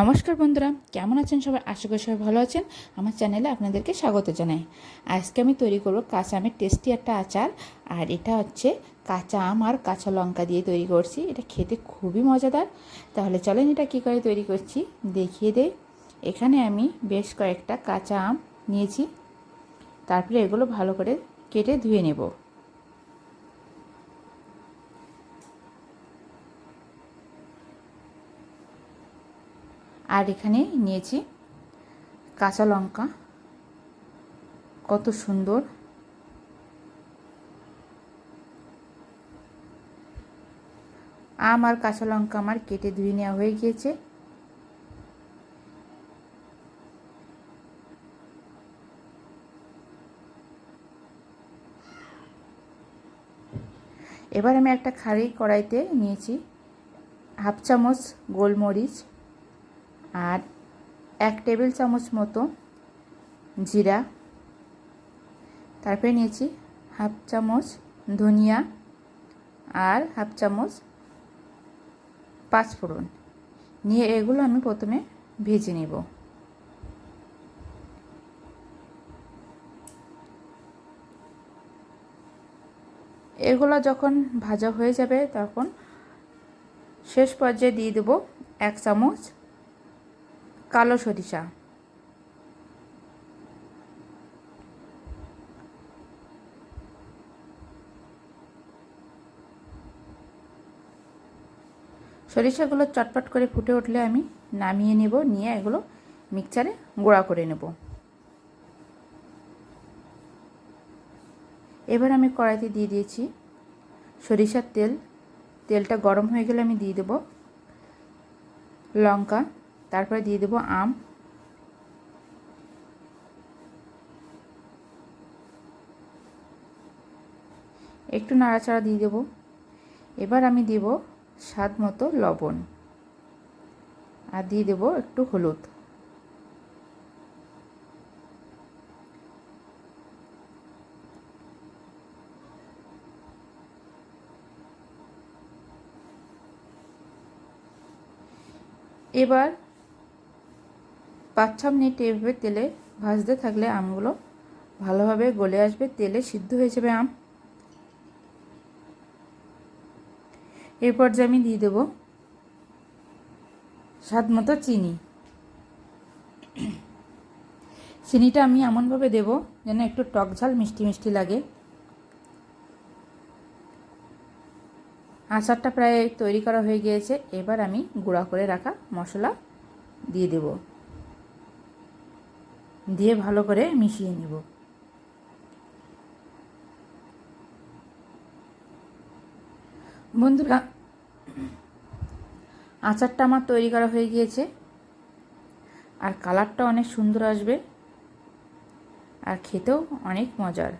নমস্কার বন্ধুরা, কেমন আছেন সবাই? আশা করি সবাই ভালো আছেন। আমার চ্যানেলে আপনাদেরকে স্বাগত জানাই। আজকে আমি তৈরি করব কাঁচা আমের টেস্টি একটা আচার, আর এটা হচ্ছে কাঁচা আম আর কাঁচা লঙ্কা দিয়ে তৈরি করছি। এটা খেতে খুবই মজাদার। তাহলে চলেন এটা কী করে তৈরি করছি? দেখিয়ে দেই। এখানে আমি বেশ কয়েকটা কাঁচা আম নিয়েছি। তারপরে এগুলো ভালো করে কেটে ধুয়ে নেব। আর এখানে নিয়েছি কাঁচা লঙ্কা। কত সুন্দর। আম আর কাঁচা লঙ্কা আমার কেটে ধুয়ে নেওয়া হয়ে গিয়েছে। এবার আমি একটা খাড়ি কড়াইতে নিয়েছি হাফ চামচ গোলমরিচ। আর এক টেবিল চামচ মতো জিরা। তারপরে নিয়েছি হাফ চামচ ধনিয়া আর হাফ চামচ পাঁচফোড়ন। নিয়ে এগুলো আমি প্রথমে ভেজে নেব। এগুলো যখন ভাজা হয়ে যাবে তখন শেষ পর্যায়ে দিয়ে দেবো এক চামচ কালো সরিষা। সরিষাগুলো চটপট করে ফুটে উঠলে আমি নামিয়ে নেব, নিয়ে এগুলো মিক্সচারে গুঁড়া করে নেব। এবার আমি কড়াইতে দিয়ে দিয়েছি সরিষার তেল। তেলটা গরম হয়ে গেলে আমি দিয়ে দেব লঙ্কা। তারপরে দিয়ে দেবো আম। একটু নাড়াচাড়া দিয়ে দেবো। এবার আমি দেব স্বাদ মতো লবণ। আর দিয়ে দেব একটু হলুদ। এবার পাঁচ, ছ মিনিট এভাবে তেলে ভাজতে থাকলে আমগুলো ভালোভাবে গলে আসবে। তেলে সিদ্ধ হয়ে যাবে আম। এরপর যে আমি দিয়ে দেবো স্বাদ মতো চিনি। চিনিটা আমি এমনভাবে দেবো যেন একটু টক ঝাল, মিষ্টি মিষ্টি লাগে। আচারটা প্রায় তৈরি করা হয়ে গিয়েছে। এবার আমি গুঁড়া করে রাখা মশলা দিয়ে দেবো। দিয়ে ভালো করে মিশিয়ে নিব। বন্ধুরা, আচারটা আমার তৈরি করা হয়ে গিয়েছে। আর কালারটা অনেক সুন্দর আসবে। আর খেতেও অনেক মজার।